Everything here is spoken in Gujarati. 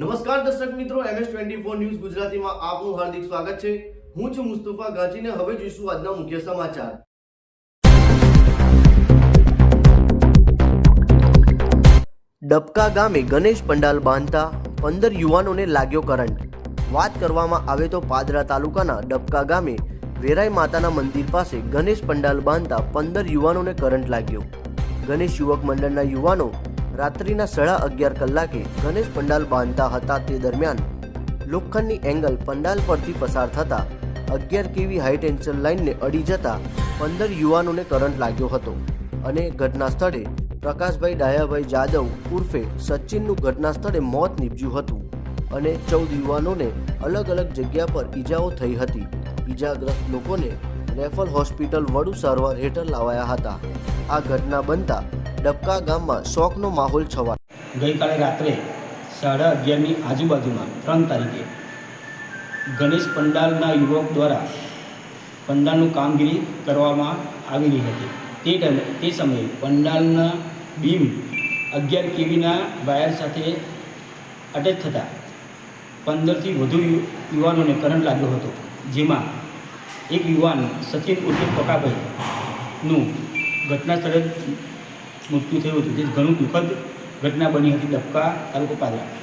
નમસ્કાર દર્શક મિત્રો, એમએસ ટ્વેન્ટી ફોર ન્યૂઝ ગુજરાતીમાં આપનું હાર્દિક સ્વાગત છે. હું છું મુસ્તફા ગાજીને, હવે જોઈશું આજના મુખ્ય સમાચાર. ડબકા ગામે ગણેશ પંડાલ બાંધતા પંદર યુવાનોને લાગ્યો કરંટ. વાત કરવામાં આવે તો પાદરા તાલુકાના ડબકા ગામે વેરાઈ માતાના મંદિર પાસે ગણેશ પંડાલ બાંધતા પંદર યુવાનોને કરંટ લાગ્યો. ગણેશ યુવક મંડળના યુવાનો રાત્રિના સાડા અગિયાર કલાકે ગણેશ પંડાલ બાંધતા હતા તે દરમિયાન લોખંડની એંગલ પંડાલ પરથી પસાર થતા અગિયાર કેવી હાઈ ટેન્શન લાઇનને અડી જતા પંદર યુવાનોને કરંટ લાગ્યો હતો. અને ઘટના સ્થળે પ્રકાશભાઈ ડાયાભાઈ જાદવ ઉર્ફે સચિનનું ઘટના સ્થળે મોત નીપજ્યું હતું અને ચૌદ યુવાનોને અલગ અલગ જગ્યા પર ઈજાઓ થઈ હતી. ઈજાગ્રસ્ત લોકોને રેફલ હોસ્પિટલ વડુ સારવાર હેઠળ લાવાયા હતા. આ ઘટના બનતા ડબકા ગામમાં શોકનો માહોલ છવા ગઈકાલે રાત્રે સાડા અગિયારની આજુબાજુમાં ત્રણ તારીખે ગણેશ પંડાલના યુવક દ્વારા પંડાલનું કામગીરી કરવામાં આવી રહી હતી. તે ટાઈમે, તે સમયે પંડાલના બીમ અગિયાર કેવીના વાયર સાથે અટેચ થતાં પંદરથી વધુ યુવાનોને કરંટ લાગ્યો હતો, જેમાં એક યુવાન સચિન ઉર્ફે પકાભાઈનું ઘટના સ્થળે મૃત્યુ થયું હતું. જે ઘણું દુઃખદ ઘટના બની હતી ડબકા તાલુકો પાદરા